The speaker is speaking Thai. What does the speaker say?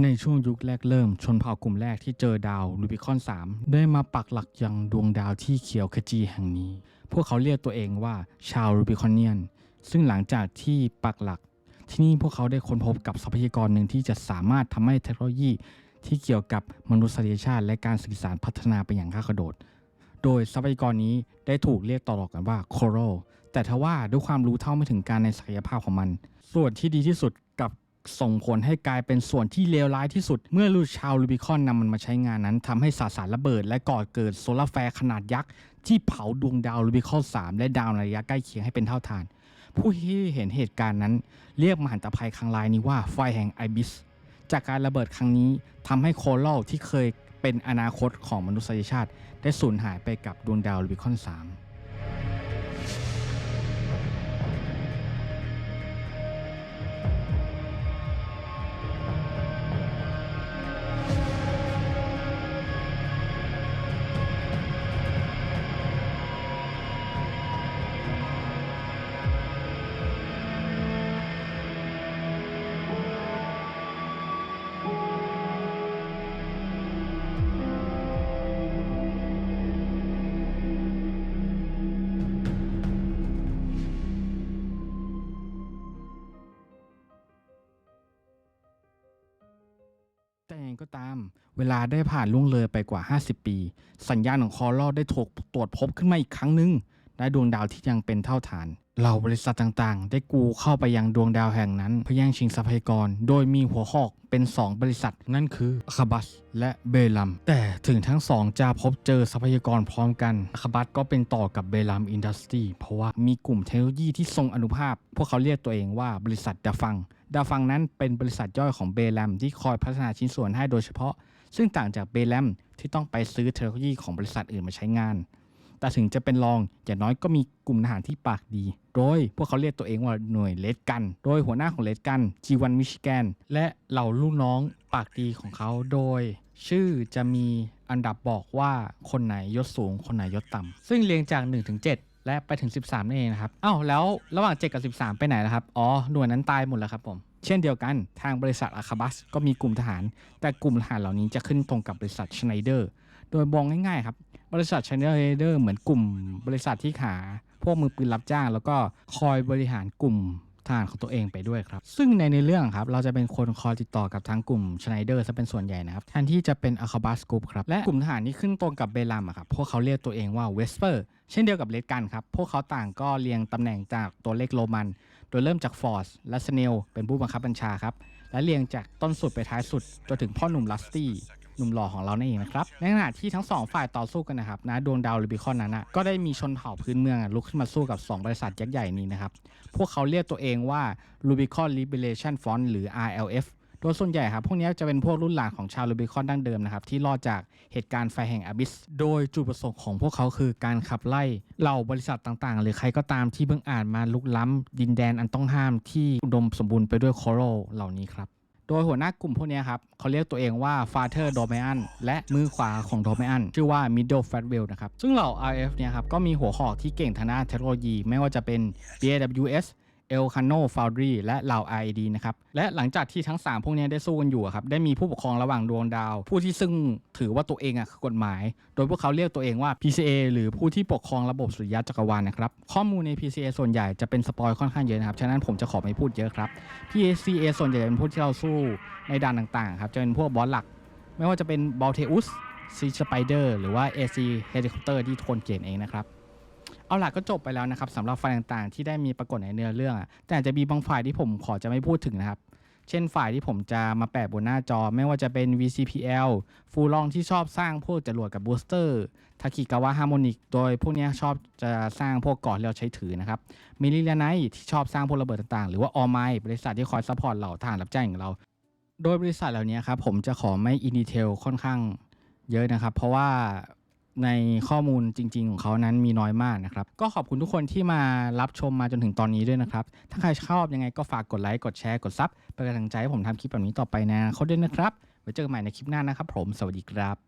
ในช่วงยุคแรกเริ่มชนเผ่ากลุ่มแรกที่เจอดาวรูบิคอน 3 ได้มาปักหลักยังดวงดาวที่เขียวขจีแห่งนี้ พวกเขาเรียกตัวเองว่าชาวรูบิคอนเนียน ซึ่งหลังจากที่ปักหลัก ที่นี่พวกเขาได้ค้นพบกับทรัพยากรหนึ่งที่จะสามารถทำให้เทคโนโลยี ที่เกี่ยวกับมนุษยชาติและการสื่อสารพัฒนาไปอย่างก้าวกระโดด โดยทรัพยากรนี้ได้ถูกเรียกต่อๆกันว่าโคโรแต่ทว่าด้วยความรู้เท่าไม่ถึงการในศักยภาพของมัน ส่วนที่ดีที่สุด ส่งผลให้กลายเป็นส่วนที่เลวร้ายที่สุด เมื่อลูกชาวลูบิคอนนำมันมาใช้งานนั้นทำให้สสารระเบิด และก่อเกิดโซลาแฟร์ขนาดยักษ์ ที่เผาดวงดาวลูบิคอน3และดาวในระยะใกล้เคียงให้เป็นเท่าทาน ผู้ที่เห็นเหตุการณ์นั้น เรียกมหันตภัยครั้งร้ายนี้ว่าไฟแห่งไอบิสจากการระเบิดครั้งนี้ทำให้โคลโลที่เคยเป็นอนาคตของมนุษยชาติ ได้สูญหายไปกับดวงดาวลูบิคอน3 ยังไงก็ตาม เวลาได้ผ่านล่วงเลยไปกว่า 50 ปี สัญญาณของคอร์ลได้ถูกตรวจพบขึ้นมาอีกครั้งหนึ่ง ได้ดวงดาวที่ยังเป็นเท่าฐานเหล่าบริษัทต่างๆ ได้กูเข้าไปยังดวงดาวแห่งนั้นเพื่อแย่งชิงทรัพยากร โดยมีหัวหอกเป็น 2 บริษัท นั่นคืออาคาบัสและเบลัม แต่ถึงทั้งสองจะพบเจอทรัพยากรพร้อมกันอาคาบัสก็เป็นต่อกับเบลัมอินดัสทรีเพราะว่ามีกลุ่มเทคโนโลยีที่ทรงอนุภาพ พวกเขาเรียกตัวเองว่าบริษัทดาฟัง ดาฟังนั้นเป็นบริษัทย่อยของเบลัมที่คอยพัฒนาชิ้นส่วนให้โดยเฉพาะ ซึ่งต่างจากเบลัมที่ต้องไปซื้อเทคโนโลยีของบริษัทอื่นมาใช้งาน แต่ถึงจะเป็นรองอย่างน้อยก็มีกลุ่มทหารที่ปากดี โดยพวกเขาเรียกตัวเองว่าหน่วยเลดกัน โดยหัวหน้าของเลดกันจีวันมิชิแกนและเหล่าลูกน้องปากดีของเขาโดย ชื่อจะมีอันดับบอกว่าคนไหนยศสูง คนไหนยศต่ำซึ่งเรียงจาก1ถึง7และไปถึง 13นั่นเองนะครับอ้าวแล้วระหว่าง 7 กับ 13 ไปไหนแล้วครับ อ๋อ หน่วยนั้นตายหมดแล้วครับผม เช่นเดียวกันทางบริษัทอาคาบัสก็มีกลุ่มทหาร แต่กลุ่มทหารเหล่านี้จะขึ้นตรงกับบริษัทชไนเดอร์ โดยมองง่ายๆครับ บริษัทชไนเดอร์เหมือนกลุ่ม บริษัทที่หาพวกมือปืนรับจ้าง แล้วก็คอยบริหารกลุ่มทหารของตัวเองไปด้วยครับ ซึ่งในในเรื่องครับ เราจะเป็นคนคอยติดต่อกับทางกลุ่มชไนเดอร์ซะเป็นส่วนใหญ่นะครับ แทนที่จะเป็นอาคาบัสกรุ๊ปครับ และกลุ่มทหารที่ขึ้นตรงกับเบลัมะครับ พวกเขาเรียกตัวเองว่าเวสเปอร์ เช่นเดียวกับเลดกันครับ พวกเขาต่างก็เรียงตำแหน่งจากตัวเลขโรมัน โดยเริ่มจากฟอร์สและสเนลเป็นผู้บังคับบัญชาครับ และเรียงจากต้นสุดไปท้ายสุดจนถึงพ่อหนุ่มลัสตี้ หนุ่มหล่อของเรานั่นเองนะครับในขณะที่ทั้งสองฝ่ายต่อสู้กันนะครับนะดวงดาวลูบิคอนนั้นนะก็ได้มีชนเผ่าพื้นเมืองลุกขึ้นมาสู้กับ 2 บริษัทยักษ์ใหญ่นี้นะครับพวกเขาเรียกตัวเองว่า Rubicon Liberation Front หรือ RLF โดยส่วนใหญ่ครับ พวกนี้จะเป็นพวกรุ่นหลานของชาวลูบิคอนดั้งเดิมนะครับ ที่รอดจากเหตุการณ์ไฟแห่งอบิส โดยจุดประสงค์ของพวกเขาคือการขับไล่เหล่าบริษัทต่างๆ หรือใครก็ตามที่เพิ่งอ่านมาลุกล้ำดินแดนอันต้องห้ามที่อุดมสมบูรณ์ไปด้วยคโรลเหล่านี้ครับ ดยหัวหน้ากลุ่มพวกนี้ครับเขาเรียกตัวเองว่า Father d o m e a n และมือขวาของ d o m e a n ชื่อว่า Middle Fatwell นะครับ ซึ่งเหล่า RF เนี่ยครับก็มีหัวหอกที่เก่งทางด้านเทคโนโลยี ไม่ว่าจะเป็น BAWS Elcano Foundry และเหล่า IED นะครับ และหลังจากที่ทั้ง 3 พวกนี้ได้สู้กันอยู่ครับ ได้มีผู้ปกครองระหว่างดวงดาว ผู้ที่ซึ่งถือว่าตัวเองอะคือกฎหมาย โดยพวกเขาเรียกตัวเองว่า PCA หรือผู้ที่ปกครองระบบสุริยะจักรวาลนะครับ ข้อมูลใน PCA ส่วนใหญ่จะเป็นสปอยค่อนข้างเยอะนะครับ ฉะนั้นผมจะขอไม่พูดเยอะครับ PCA ส่วนใหญ่เป็นพวกที่เราสู้ในด่านต่างๆครับ จะเป็นพวกบอสหลัก ไม่ว่าจะเป็นบอลเทอุสซีสไปเดอร์หรือว่า AC Helicopter ที่ทุกคนเกณฑ์เองนะครับ เอาล่ะก็จบไปแล้วนะครับสำหรับฝ่ายต่างๆ ที่ได้มีปรากฏในเนื้อเรื่องอะแต่อาจจะมีบางฝ่ายที่ผมขอจะไม่พูดถึงนะครับ เช่นฝ่ายที่ผมจะมาแปะบนหน้าจอ ไม่ว่าจะเป็น VCPL ฟูลองที่ชอบสร้างพวกจรวดกับบูสเตอร์ทาคิกาวะฮาร์โมนิกโดยพวกนี้ชอบจะสร้างพวกกาะที่เราใช้ถือนะครับมิลิเลียไนที่ชอบสร้างพวกระเบิดต่างๆ หรือว่าออไมบริษัทที่คอยซัพพอร์ตเหล่าทหารรับจ้างอย่างเรา โดยบริษัทเหล่านี้ครับผมจะขอไม่อินดีเทลค่อนข้างเยอะนะครับ เพราะว่า ในข้อมูลจริง ๆ ของเขานั้นมีน้อยมากนะครับ ก็ขอบคุณทุกคนที่มารับชมมาจนถึงตอนนี้ด้วยนะครับ ถ้าใครชอบยังไงก็ฝากกดไลค์กดแชร์กดซับเป็นกำลังใจให้ผมทำคลิปแบบนี้ต่อไปนะเขาด้วยนะครับไว้เจอกันใหม่ในคลิปหน้านะครับผมสวัสดีครับ